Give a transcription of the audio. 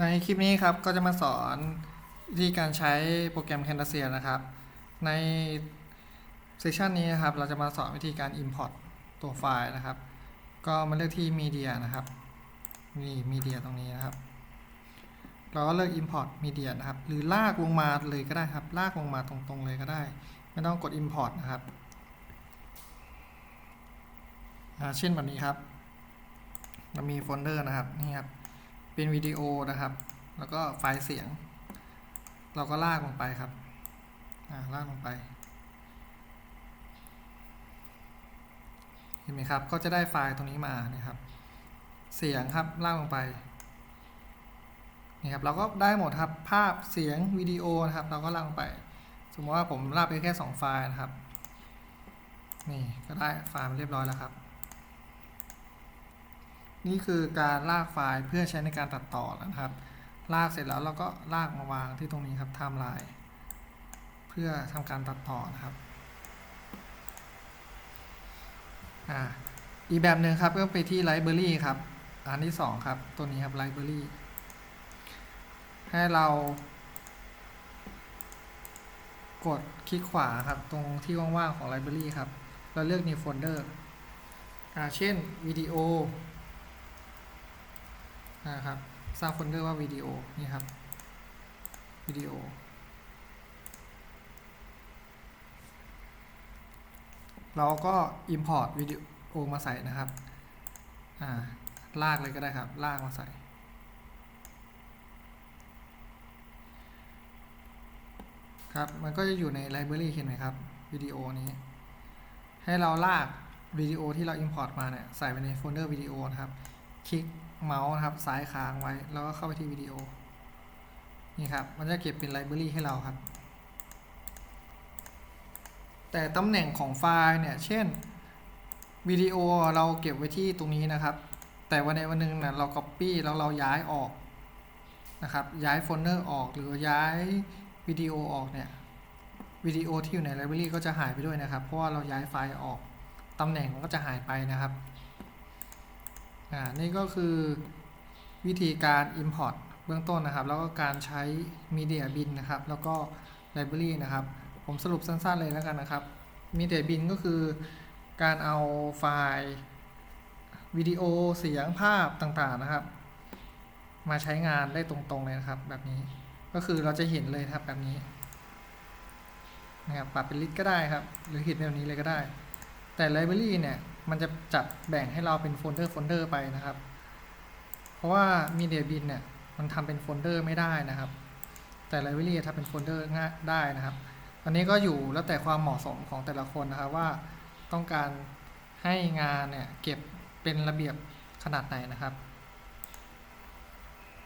ในคลิปนี้ครับก็จะมาสอนวิธีการใช้โปรแกรม Camtasia นะครับ ในเซสชันนี้นะครับ เราจะมาสอนวิธีการ Import ตัวไฟล์นะครับ ก็มาเลือกที่ Media นะครับนี่ Media ตรงนี้นะครับ เราก็เลือก Import Media นะครับ หรือลากลงมาเลยก็ได้ครับ ลากลงมาตรงๆเลยก็ได้ ไม่ต้องกด Import นะครับเช่นแบบนี้ครับ เรามีโฟลเดอร์นะครับนี่ครับ เป็นวิดีโอนะครับ แล้วก็ไฟล์เสียง เราก็ลากลงไปครับอ่าลากลงไป เห็นไหมครับ ก็จะได้ไฟล์ตรงนี้มานะครับ เสียงครับลากลงไปนี่ครับเราก็ได้หมดครับภาพเสียงวิดีโอนะครับ เราก็ลากลงไป สมมติว่าผมลากไปแค่ 2 ไฟล์นะครับ นี่ก็ได้ไฟล์เรียบร้อยแล้วครับ นี่คือการลากไฟล์เพื่อใช้ในการตัดต่อนะครับ ลากเสร็จแล้วเราก็ลากมาวางที่ตรงนี้ครับไทม์ไลน์เพื่อทำการตัดต่อนะครับอ่าอีกแบบหนึ่งครับก็ไปที่ Library ครับ อันที่สองครับ ตัวนี้ครับ Library ให้เรา กดคลิกขวาครับ ตรงที่ว่างๆของ Library ครับ เราเลือก New Folder อ่าเช่นวิดีโอ นะครับสร้างโฟลเดอร์ว่าวิดีโอนี่ครับวิดีโอเราก็ Import วิดีโอมาใส่นะครับอ่าลากเลยก็ได้ครับลากมาใส่ครับมันก็จะอยู่ในไลบรารีเห็นไหมครับวิดีโอนี้ ให้เราลากวิดีโอที่เรา Import มาเนี่ยใส่ไปในโฟลเดอร์วิดีโอนะครับ คลิกเมาส์นะครับซ้ายค้างไว้ แล้วก็เข้าไปที่วิดีโอ นี่ครับ มันจะเก็บเป็นไลบรารีให้เราครับ แต่ตำแหน่งของไฟล์เนี่ย เช่นวิดีโอเราเก็บไว้ที่ตรงนี้นะครับ แต่วันใดวันหนึ่งนะเรา Copy แล้วเราย้ายออกนะครับ ย้ายโฟลเดอร์ออกหรือย้ายวิดีโอออกเนี่ยวิดีโอที่อยู่ในไลบรารีก็จะหายไปด้วยนะครับ เพราะว่าเราย้ายไฟล์ออกตำแหน่งมันก็จะหายไปนะครับ อ่า นี่ก็คือวิธีการ Import เบื้องต้นนะครับ แล้วก็การใช้ Media Bin นะครับ แล้วก็ Library นะครับ ผมสรุปสั้นๆเลยแล้วกันนะครับ Media Bin ก็คือการเอาไฟล์วิดีโอเสียงภาพต่างๆนะครับ มาใช้งานได้ตรงๆเลยนะครับ แบบนี้ก็คือเราจะเห็นเลยครับแบบนี้นะครับปรับเป็นลิสต์ก็ได้ครับ หรือเห็นแบบนี้เลยก็ได้ แต่ Library เนี่ย มันจะจัดแบ่งให้เราเป็นโฟลเดอร์โฟลเดอร์ไปนะครับ เพราะว่า Media Bin เนี่ยมันทำเป็นโฟลเดอร์ไม่ได้นะครับ แต่ Library ทำเป็นโฟลเดอร์ง่ายได้นะครับ อันนี้ก็อยู่แล้วแต่ความเหมาะสมของแต่ละคนนะครับว่าต้องการให้งานเนี่ยเก็บเป็นระเบียบขนาดไหนนะครับ